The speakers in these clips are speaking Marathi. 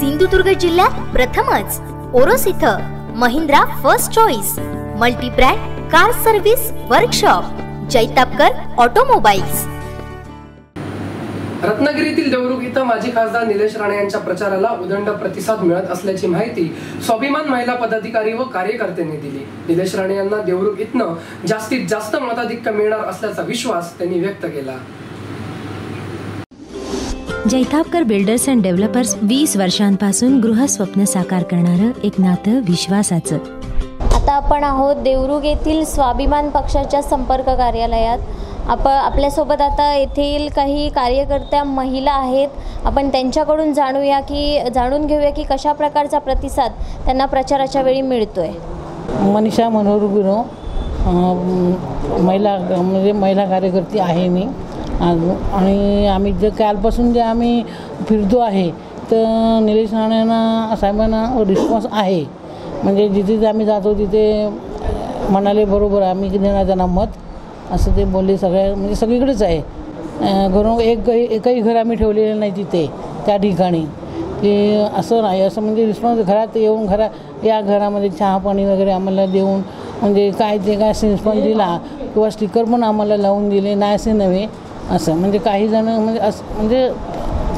सिंधुदुर्ग जिल्ह्यात प्रथमच. ओरोस इथं Mahindra first choice multibrand car service workshop Jaitapkar automobiles रत्नागिरीतील देवरुख इथं माजी खासदार निलेश राणे यांच्या प्रचाराला उदंड प्रतिसाद मिळत असल्याची माहिती स्वाभिमान महिला पदाधिकारी व कार्यकर्त्यांनी दिली. निलेश राणे यांना देवरुख इथनं जास्तीत जास्त मताधिक्य मिळणार असल्याचा विश्वास त्यांनी व्यक्त केला. जैतापकर बिल्डर्स अँड डेव्हलपर्स वीस वर्षांपासून गृहस्वप्न साकार करणारं एक नातं विश्वासाचं. आता आपण आहोत देवरुग येथील स्वाभिमान पक्षाच्या संपर्क कार्यालयात. आपण आपल्यासोबत आता येथील काही कार्यकर्त्या महिला आहेत. आपण त्यांच्याकडून जाणूया की जाणून घेऊया की कशा प्रकारचा प्रतिसाद त्यांना प्रचाराच्या वेळी मिळतोय. मनीषा मनोहर गुरु महिला म्हणजे महिला कार्यकर्ती आहे मी. आणि- आणि आम्ही जे कालपासून जे आम्ही फिरतो आहे तर निलेश राणेंना साहेबांना रिस्पॉन्स आहे. म्हणजे जिथे जे आम्ही जातो तिथे म्हणाले बरोबर आम्ही देणार त्यांना मत. असं ते बोलले सगळ्या म्हणजे सगळीकडेच आहे. घरून एक एकही घर आम्ही ठेवलेलं नाही तिथे त्या ठिकाणी. की असं नाही असं म्हणजे रिस्पॉन्स घरात येऊन घरा या घरामध्ये चहा पाणी वगैरे आम्हाला देऊन म्हणजे काय ते काय रिस्पॉन्स दिला किंवा स्टिकर पण आम्हाला लावून दिले नाही असे नव्हे. असं म्हणजे काही जण म्हणजे असं म्हणजे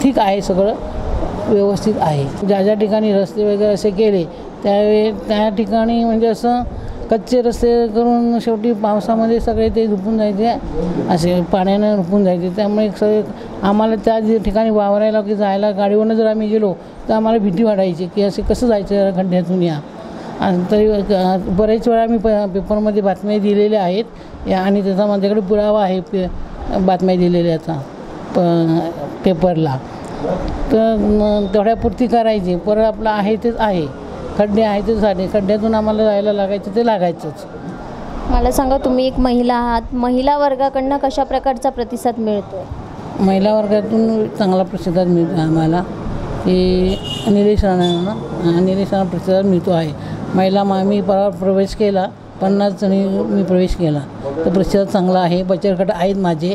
ठीक आहे सगळं व्यवस्थित आहे. ज्या ज्या ठिकाणी रस्ते वगैरे असे केले त्यावेळी त्या ठिकाणी म्हणजे असं कच्चे रस्ते करून शेवटी पावसामध्ये सगळे ते रुपून जायचे असे पाण्यानं रुपून जायचे. त्यामुळे सगळे आम्हाला त्या ठिकाणी वावरायला की जायला गाडीवरनं जर आम्ही गेलो तर आम्हाला भीती वाटायची की असे कसं जायचं खड्ड्यातून या. आणि तरी बरेच वेळा मी प पेपरमध्ये बातम्या दिलेल्या आहेत. या आणि त्याचा माझ्याकडे पुरावा आहे. पे बातम्या दिलेल्याचा प पेपरला. तर तेवढ्यापुरती करायची. परत आपलं आहे तेच आहे. खड्डे आहे तेच आहे. खड्ड्यातून आम्हाला जायला लागायचं ते लागायचंच. मला सांगा तुम्ही एक महिला आहात. महिला वर्गाकडनं कशा प्रकारचा प्रतिसाद मिळतोय? महिला वर्गातून चांगला प्रतिसाद मिळतो आम्हाला. की निलेश राणांना निलेश राणा प्रतिसाद मिळतो आहे. महिला मा मी परवा प्रवेश केला. पन्नास जणी मी प्रवेश केला. तर प्रतिसाद चांगला आहे. बचत गट आहेत माझे.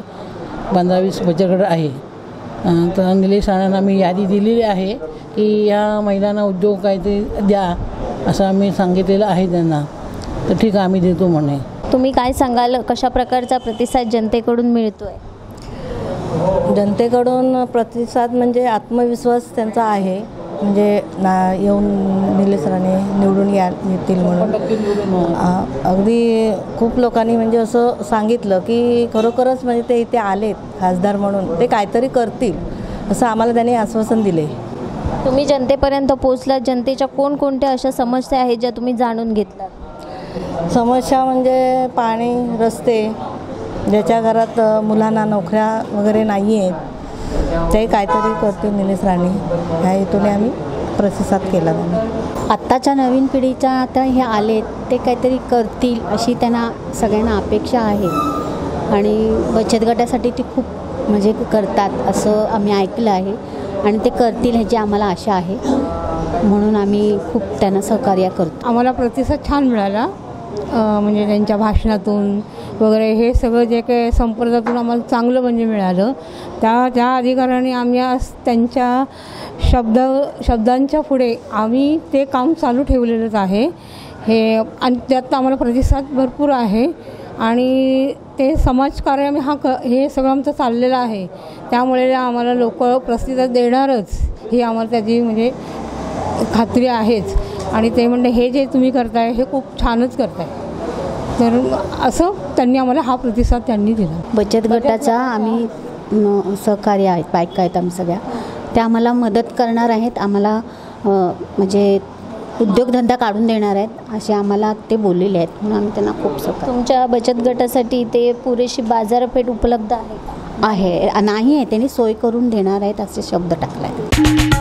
पंधरा वीस बचत गट आहे. तर निलेश राणांना मी यादी दिलेली आहे की या महिलांना उद्योग काय ते द्या असं आम्ही सांगितलेलं आहे त्यांना. तर ठीक आहे आम्ही देतो म्हणे. तुम्ही काय सांगाल? कशा प्रकारचा प्रतिसाद जनतेकडून मिळतोय? जनतेकडून प्रतिसाद म्हणजे आत्मविश्वास त्यांचा आहे. म्हणजे ना येऊन निलेश राणे निवडून या येतील म्हणून. अगदी खूप लोकांनी म्हणजे असं सांगितलं की खरोखरच म्हणजे ते इथे आलेत खासदार म्हणून. ते काहीतरी करतील असं आम्हाला त्यांनी आश्वासन दिले. तुम्ही जनतेपर्यंत पोहोचलात जनतेच्या कोणकोणत्या अशा समस्या आहेत ज्या तुम्ही जाणून घेतलात? समस्या म्हणजे पाणी रस्ते ज्याच्या घरात मुलांना नोकऱ्या वगैरे नाही आहेत ते काहीतरी करतील निलेश राणे ह्या हेतूने आम्ही प्रतिसाद केला. त्यांना आत्ताच्या नवीन पिढीच्या आता हे आले ते काहीतरी करतील अशी त्यांना सगळ्यांना अपेक्षा आहे. आणि बचत गटासाठी ते खूप म्हणजे करतात असं आम्ही ऐकलं आहे. आणि ते करतील ह्याची आम्हाला आशा आहे. म्हणून आम्ही खूप त्यांना सहकार्य करतो. आम्हाला प्रतिसाद छान मिळाला. म्हणजे त्यांच्या भाषणातून वगैरे हे सगळं जे काही संपर्कातून आम्हाला चांगलं म्हणजे मिळालं. त्या त्या अधिकाऱ्यांनी आम्ही आज त्यांच्या शब्द शब्दांच्या पुढे आम्ही ते काम चालू ठेवलेलंच आहे. हे आणि त्यात आम्हाला प्रतिसाद भरपूर आहे. आणि ते समाजकार्य आम्ही हा क हे सगळं आमचं चाललेलं आहे. त्यामुळे आम्हाला लोक प्रसिद्ध देणारच ही आम्हाला त्याची म्हणजे खात्री आहेच. आणि ते म्हणले हे जे तुम्ही करताय हे खूप छानच करताय. तर असं त्यांनी आम्हाला हा प्रतिसाद त्यांनी दिला. बचत गटाचा आम्ही न, सहकार्य आहेत बायका आहेत आम्ही सगळ्या. त्या आम्हाला मदत करणार आहेत आम्हाला म्हणजे उद्योगधंदा काढून देणार आहेत असे आम्हाला ते बोललेले आहेत. म्हणून आम्ही त्यांना खूप सहकार्य तुमच्या बचत गटासाठी ते पुरेशी बाजारपेठ उपलब्ध आहे? आहे. नाही आहे त्यांनी सोय करून देणार आहेत असे शब्द टाकले आहेत.